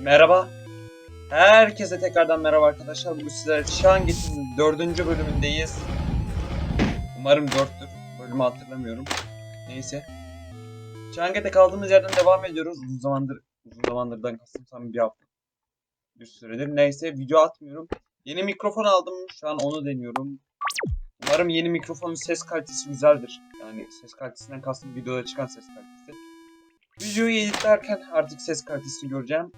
Merhaba. Herkese tekrardan merhaba arkadaşlar. Bugün sizlere Şangit'in dördüncü bölümündeyiz. Umarım dörttür. Bölümü hatırlamıyorum. Neyse. Şangit'e kaldığımız yerden devam ediyoruz. Uzun zamandır, uzun zamandırdan kastım tam bir hafta. Bir süredir. Neyse video atmıyorum. Yeni mikrofon aldım. Şu an onu deniyorum. Umarım yeni mikrofonun ses kalitesi güzeldir. Yani ses kalitesinden kastım videoda çıkan ses kalitesi. Videoyu editlerken artık ses kalitesini göreceğim.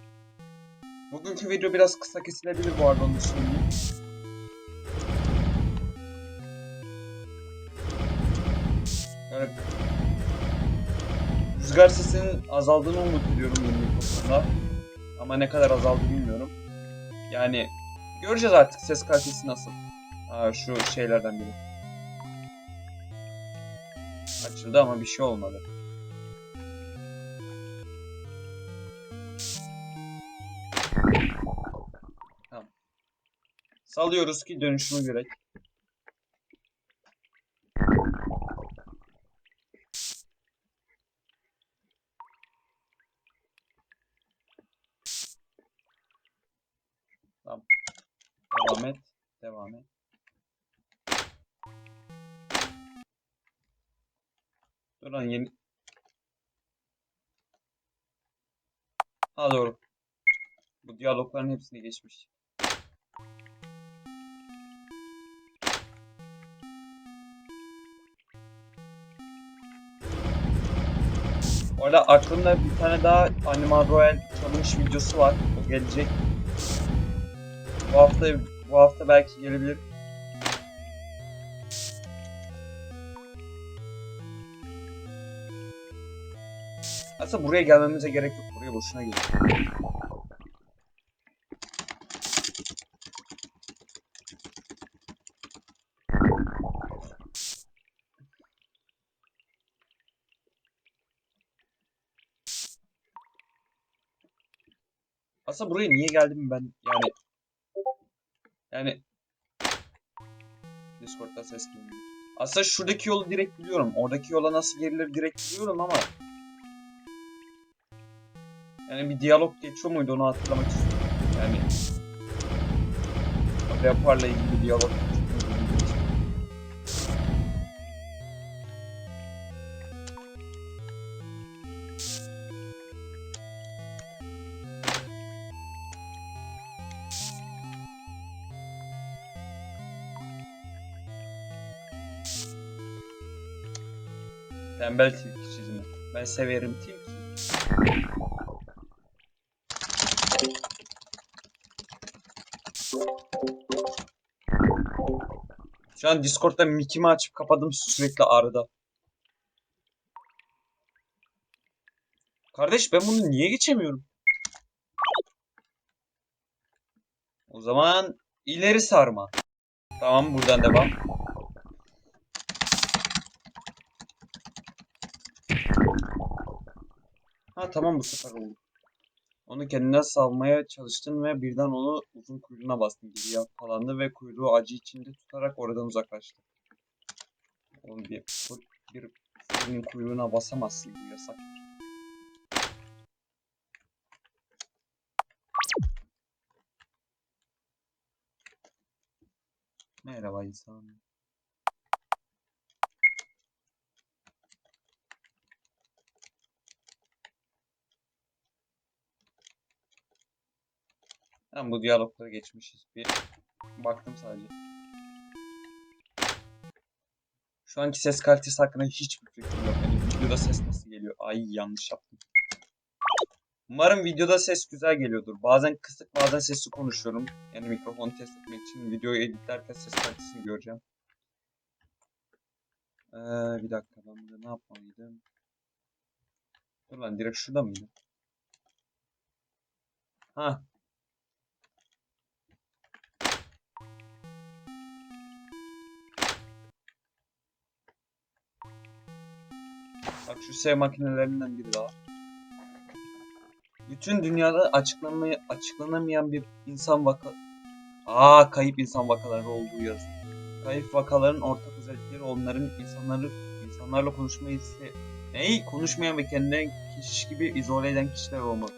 Bugünkü video biraz kısa kesilebilir bu arada onu söyleyeyim. Yani rüzgar sesinin azaldığını umut ediyorum yeni mikrofonda. Ama ne kadar azaldı bilmiyorum. Yani göreceğiz artık ses kalitesi nasıl. Aa, şu şeylerden biri. Açıldı ama bir şey olmadı. Salıyoruz ki dönüşümü görek. Devam et. Devam et. Dur yeni... Ha doğru. Bu diyalogların hepsini geçmiş. Bu arada aklımda bir tane daha Animal Royal challenge videosu var. O gelecek. Bu hafta bu hafta belki gelebilir. Aslında buraya gelmemize gerek yok. Buraya boşuna geliyor. Aslında buraya niye geldim ben yani yani Discord'da ses geliyor. Aslında şuradaki yolu direkt biliyorum. Oradaki yola nasıl gelilir direkt biliyorum ama yani bir diyalog geçiyor muydu onu hatırlamak istiyorum. Yani Leopar'la ilgili bir diyalog Tembel tilki çizimi. Ben severim tilki. Şu an Discord'da mikimi açıp kapadım sürekli arada. Kardeş ben bunu niye geçemiyorum? O zaman ileri sarma. Tamam buradan devam. Ha tamam bu sefer oldu. Onu kendine savmaya çalıştın ve birden onu uzun kuyruğuna bastın gibi yakalandı ve kuyruğu acı içinde tutarak oradan uzaklaştı. Oğlum bir, bir fırının kuyruğuna basamazsın bu yasak. Merhaba insan. Ben bu diyalogları geçmişiz. Bir baktım sadece. Şu anki ses kalitesi hakkında hiçbir fikrim yok. Yani videoda ses nasıl geliyor? Ay yanlış yaptım. Umarım videoda ses güzel geliyordur. Bazen kısık bazen sesli konuşuyorum. Yani mikrofonu test etmek için videoyu editlerken ses kalitesini göreceğim. Ee, bir dakika ben burada ne yapmalıydım? Dur lan direkt şurada mıydı? Ha Bak şu sev makinelerinden biri daha. Bütün dünyada açıklanmaya, açıklanamayan bir insan vaka... Aa kayıp insan vakaları olduğu yazıyor. Kayıp vakaların ortak özellikleri onların insanları insanlarla konuşmayı ise Ney? Konuşmayan ve kendine kişi gibi izole eden kişiler olmalı.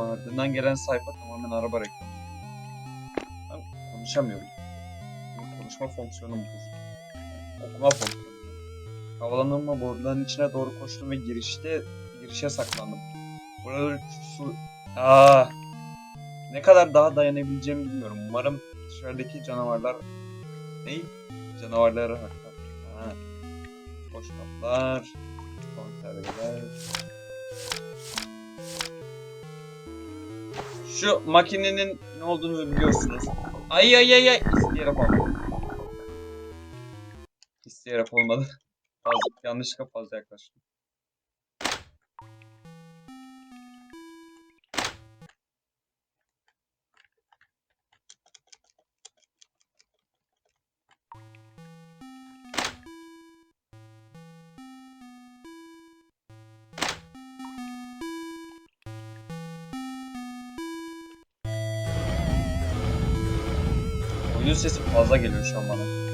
ama ardından gelen sayfa tamamen araba reklamı. Ben konuşamıyorum. Konuşma fonksiyonum bozuldu. Okuma fonksiyonum. Havalanma boruların içine doğru koştum ve girişte girişe saklandım. Burada su... Aa, ne kadar daha dayanabileceğimi bilmiyorum. Umarım dışarıdaki canavarlar... Ney? Canavarlara haklar. Ha. Boş kaplar. Konserveler. Şu makinenin ne olduğunu biliyorsunuz. Ay ay ay ay. İsteyerek olmadı. İsteyerek olmadı. Fazla, yanlışlıkla fazla yaklaştım. Oyun sesi fazla geliyor şu an bana.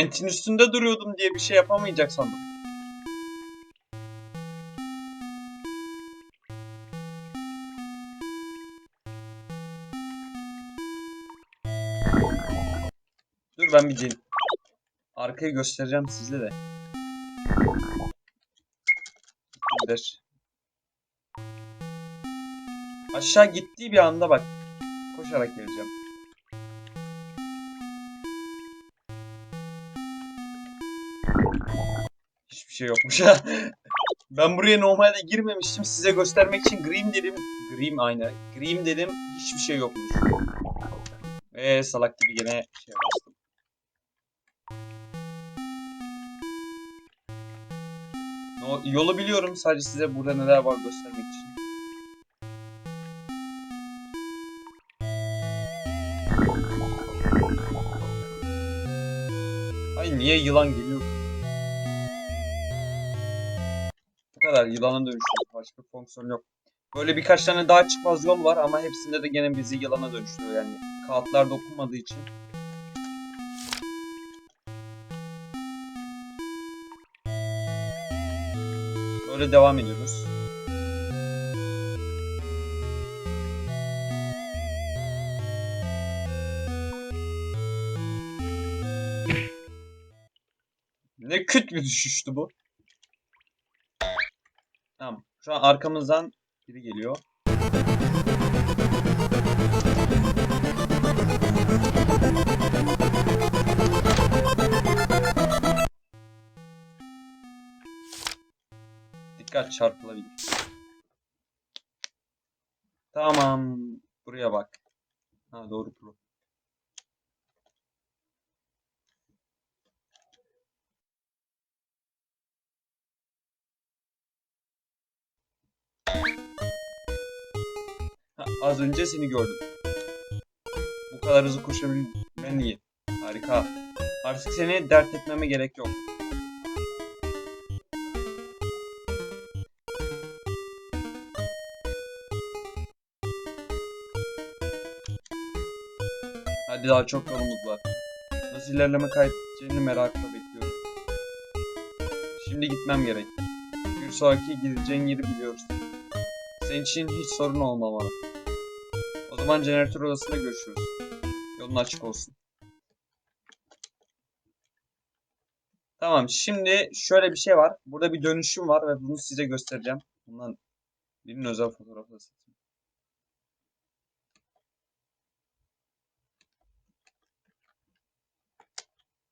Ventin üstünde duruyordum diye bir şey yapamayacak sandım. Dur ben bir den- Arkayı göstereceğim size de. Gittiler. Aşağı gittiği bir anda bak. Koşarak geleceğim. Şey yokmuş ha. ben buraya normalde girmemiştim. Size göstermek için Grim dedim. Grim aynı. Grim dedim. Hiçbir şey yokmuş. Ve salak gibi gene şey bastım. No, yolu biliyorum. Sadece size burada neler var göstermek için. Ay niye yılan geliyor? Kadar yılana dönüşüyor. Başka fonksiyon yok. Böyle birkaç tane daha çıkmaz yol var ama hepsinde de gene bizi yılana dönüştürüyor yani. Kağıtlar dokunmadığı için. Böyle devam ediyoruz. Ne küt bir düşüştü bu. Şu an arkamızdan biri geliyor. Dikkat çarpılabilir. Tamam. Buraya bak. Ha doğru pro. Az önce seni gördüm. Bu kadar hızlı koşabilmen iyi. Harika. Artık seni dert etmeme gerek yok. Hadi daha çok yolumuz var. Nasıl ilerleme kaydedeceğini merakla bekliyorum. Şimdi gitmem gerek. Bir sonraki gideceğin yeri biliyoruz. Senin için hiç sorun olmamalı. O zaman jeneratör odasında görüşürüz. Yolun açık olsun. Tamam şimdi şöyle bir şey var. Burada bir dönüşüm var ve bunu size göstereceğim. Bundan Birinin özel fotoğrafı da satayım.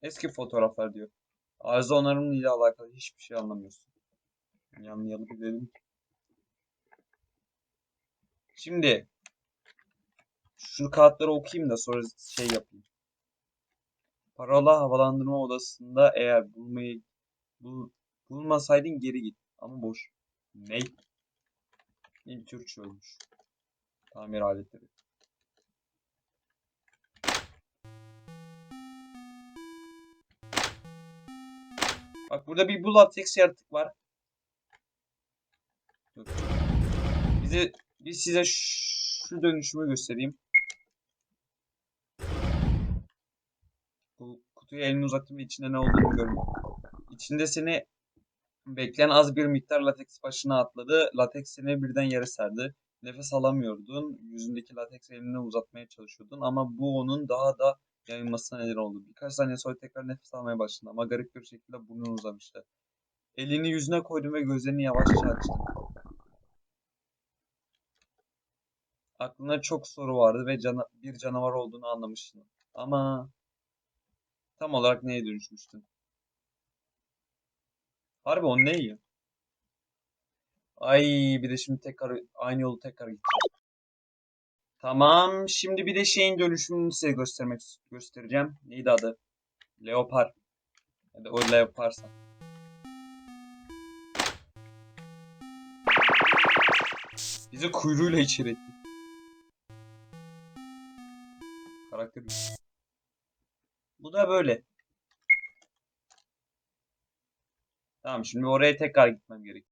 Eski fotoğraflar diyor. Arıza onarımı ile alakalı hiçbir şey anlamıyorsun. Yanlayalım gidelim. Şimdi şu kağıtları okuyayım da sonra şey yapayım. Parola havalandırma odasında eğer bulmayı bul, bulmasaydın geri git. Ama boş. Ney? Bir Türkçe olmuş. Tamir aletleri. Bak burada bir bu lateks yaratık var. Dur. Bize, biz size şu dönüşümü göstereyim. Bu kutuya elini uzattım ve içinde ne olduğunu görmüyor. İçinde seni bekleyen az bir miktar lateks başına atladı. Lateks seni birden yere serdi. Nefes alamıyordun. Yüzündeki lateks elini uzatmaya çalışıyordun ama bu onun daha da yayılmasına neden oldu. Birkaç saniye sonra tekrar nefes almaya başladı ama garip bir şekilde burnunu uzamıştı. Elini yüzüne koydun ve gözlerini yavaşça açtı. Aklına çok soru vardı ve cana- bir canavar olduğunu anlamıştın. Ama tam olarak neye dönüşmüştün? Harbi o ne ya? Ay bir de şimdi tekrar aynı yolu tekrar gideceğim. Tamam. Şimdi bir de şeyin dönüşümünü size göstermek göstereceğim. Neydi adı? Leopar. Ya da o leoparsa. Bizi kuyruğuyla içeri etti. Karakter. Bu da böyle. Tamam şimdi oraya tekrar gitmem gerek.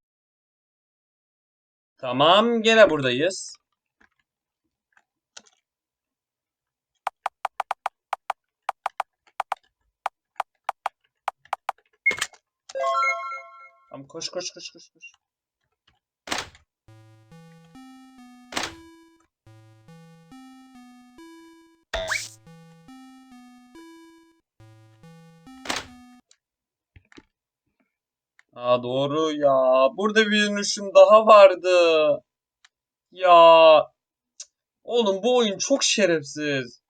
Tamam gene buradayız. Tamam koş koş koş koş koş. Aa doğru ya. Burada bir dönüşüm daha vardı. Ya. Oğlum bu oyun çok şerefsiz.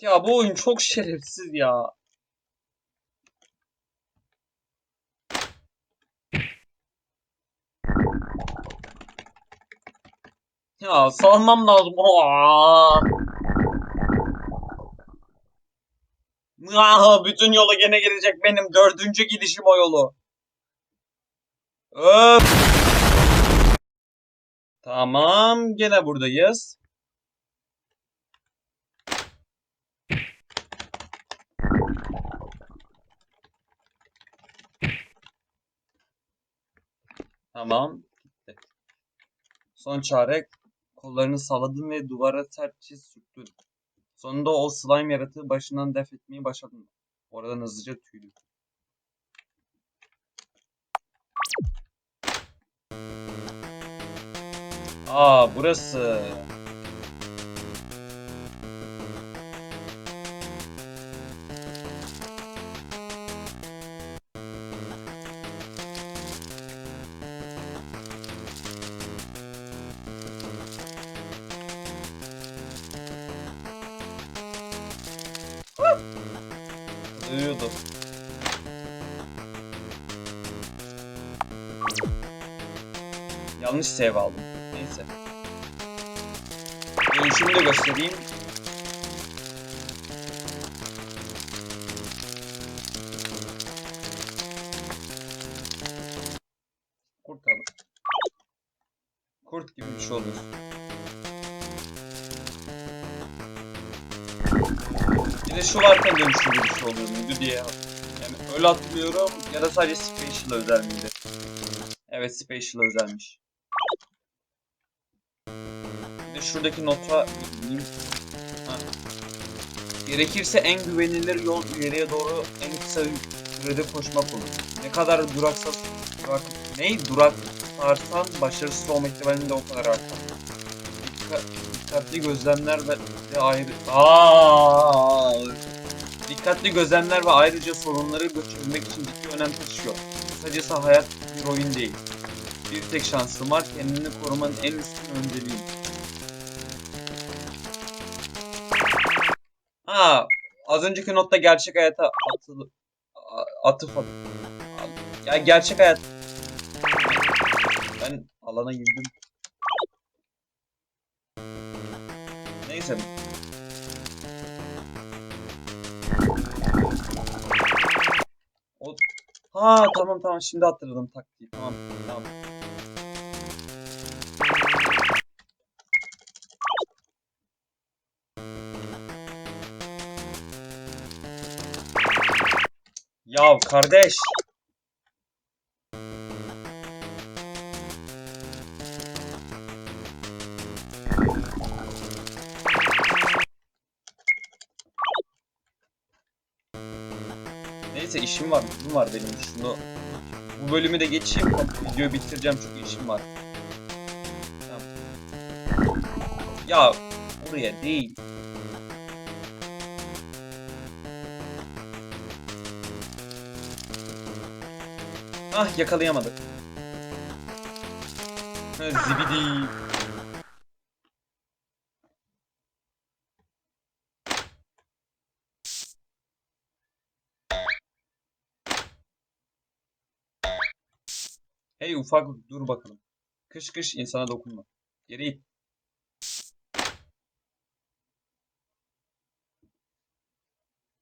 Ya bu oyun çok şerefsiz ya. Ya salmam lazım. Aa. Ah, bütün yolu gene gelecek benim. Dördüncü gidişim o yolu. Öf. Tamam. Gene buradayız. Tamam. Son çare. Kollarını salladın ve duvara sertçe sürttün. Sonunda o slime yaratığı başından def etmeyi başardın. Oradan hızlıca tüydü. Aa burası. Uyuyordu. Yanlış save aldım. Neyse. Dönüşümü de göstereyim. Bir de şu varken dönüşümlü bir şey oluyor muydu diye. Yani öyle hatırlıyorum ya da sadece Special özel miydi? Evet Special özelmiş. Bir de şuradaki nota. Gerekirse en güvenilir yol ileriye doğru en kısa sürede koşmak olur. Ne kadar duraksaz durak ne durak tutarsan başarısız olma ihtimalin de o kadar artar. Dikkatli gözlemler ve, ayrı Aa, dikkatli gözlemler ve ayrıca sorunları çözmek için ciddi önem taşıyor. Kısacası hayat bir oyun değil. Bir tek şansın var kendini korumanın en üstün önceliği. Ha, az önceki notta gerçek hayata atılı atıf at. Ya gerçek hayat. Ben alana girdim. Neyse. O Ha tamam tamam şimdi hatırladım taktiği. Tamam tamam. Ya kardeş. Neyse işim var, işim var benim. Şunu bu bölümü de geçeyim. Videoyu bitireceğim çünkü işim var. Ya oraya değil. Ah yakalayamadık. Ha, Zibidi. Hey ufak dur bakalım. Kış kış insana dokunma. Geri it.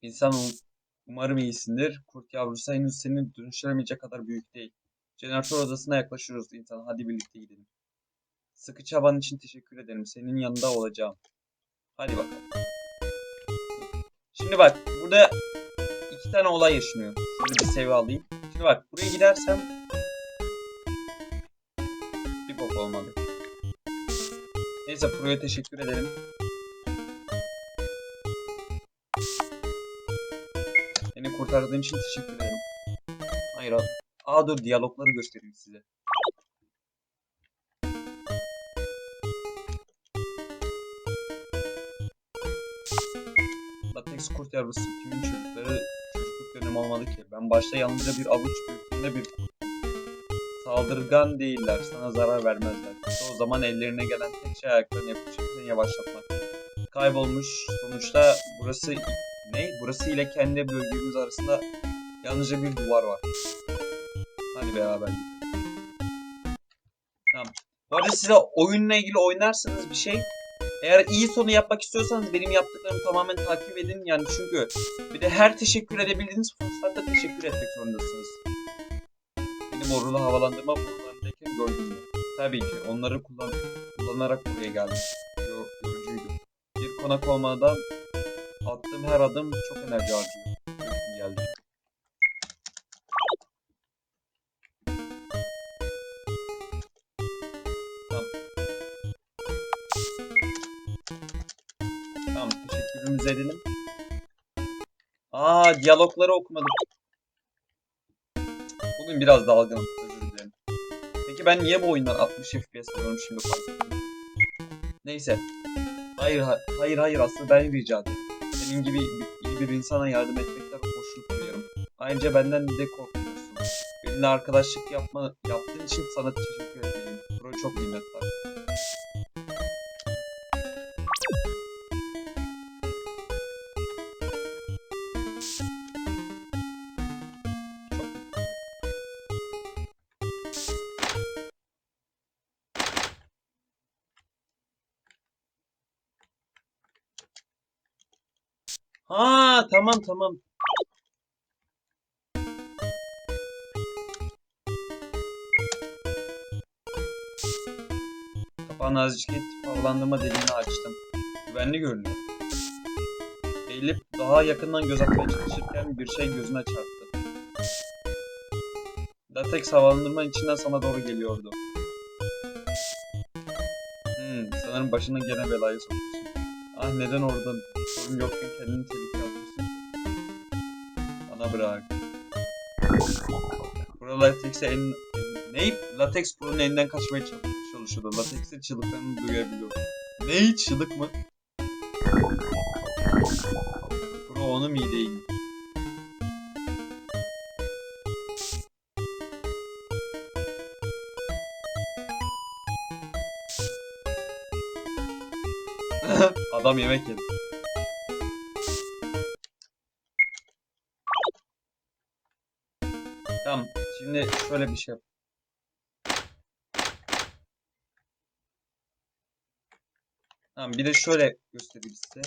İnsan um- umarım iyisindir. Kurt yavrusu henüz seni dönüştüremeyecek kadar büyük değil. Jeneratör odasına yaklaşıyoruz insan. Hadi birlikte gidelim. Sıkı çaban için teşekkür ederim. Senin yanında olacağım. Hadi bakalım. Şimdi bak burada iki tane olay yaşanıyor. Şöyle bir seviye alayım. Şimdi bak buraya gidersem Neyse Pro'ya teşekkür ederim. Beni kurtardığın için teşekkür ederim. Hayır abi. Aa dur diyalogları göstereyim size. Latex kurt yavrusu kimin çocukları çocukluk dönemi olmalı ki? Ben başta yalnızca bir avuç büyüklüğünde bir Saldırgan değiller, sana zarar vermezler. O zaman ellerine gelen tek şey ayaklarını yapışıp seni yavaşlatmak. Kaybolmuş. Sonuçta burası ne? Burası ile kendi bölgemiz arasında yalnızca bir duvar var. Hadi beraber gidelim. Tamam. Bu arada size oyunla ilgili oynarsanız bir şey eğer iyi sonu yapmak istiyorsanız benim yaptıklarımı tamamen takip edin. Yani çünkü bir de her teşekkür edebildiğiniz fırsatta teşekkür etmek zorundasınız. Rulo havalandırma borularındayken gördüm mü? Tabii ki onları kullan kullanarak buraya geldim. Yo, yorucuydu. Bir konak olmadan attığım her adım çok enerji harcıyor. Geldi. Tamam. Tamam teşekkürümüzü edelim. Aa diyalogları okumadım. Bugün biraz dalgınım. Özür dilerim. Peki ben niye bu oyundan 60 FPS alıyorum şimdi fark. Neyse. Hayır ha- hayır hayır aslında ben rica ederim. Senin gibi iyi bir insana yardım etmekten hoşnut duyuyorum. Ayrıca benden de korkmuyorsun. Benimle arkadaşlık yapma yaptığın için sana teşekkür etmeliyim. Bro çok minnettar. Tamam tamam. Kapağını azıcık itip havalandırma deliğini açtım. Güvenli görünüyor. Eğilip daha yakından göz atmaya çalışırken bir şey gözüne çarptı. Latex havalandırma içinden sana doğru geliyordu. Hmm, sanırım başına gene belayı sokmuşsun. Ah neden orada sorun yokken kendini tehlikeye? bana bırak. Pro Latex'e elin... Ney? Latex Pro'nun elinden kaçmaya çalışıyordu. Latex'e çığlıklarını duyabiliyor. Ney? Çığlık mı? Pro onu mideye Adam yemek yedi. Şimdi şöyle bir şey yap. Tamam bir de şöyle göstereyim size.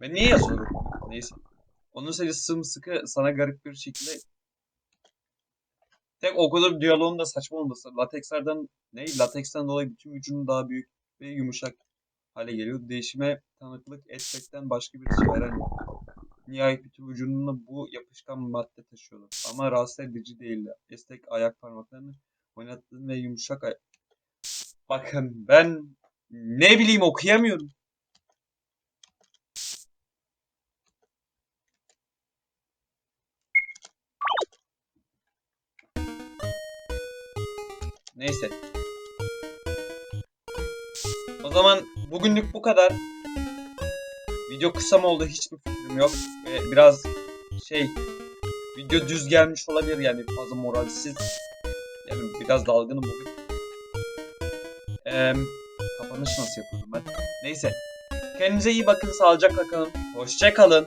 Ben niye yazıyorum? Neyse. Onun seni sımsıkı sana garip bir şekilde Tek o kadar diyaloğun da saçma olması. Latekslerden ne? Lateksten dolayı bütün vücudun daha büyük ve yumuşak hale geliyor. Değişime tanıklık etmekten başka bir çaren yok. Nihayet bütün vücudunda bu yapışkan madde taşıyorlar. Ama rahatsız edici değiller. Esnek ayak parmaklarını oynattığın ve yumuşak ay- Bakın ben ne bileyim okuyamıyorum. Neyse. O zaman bugünlük bu kadar. Video kısa mı oldu hiçbir fikrim yok. Ve biraz şey video düz gelmiş olabilir yani fazla moralsiz. Yani biraz dalgınım bugün. Eee kapanış nasıl yapıyordum ben? Neyse. Kendinize iyi bakın, sağlıcakla kalın. Hoşça kalın.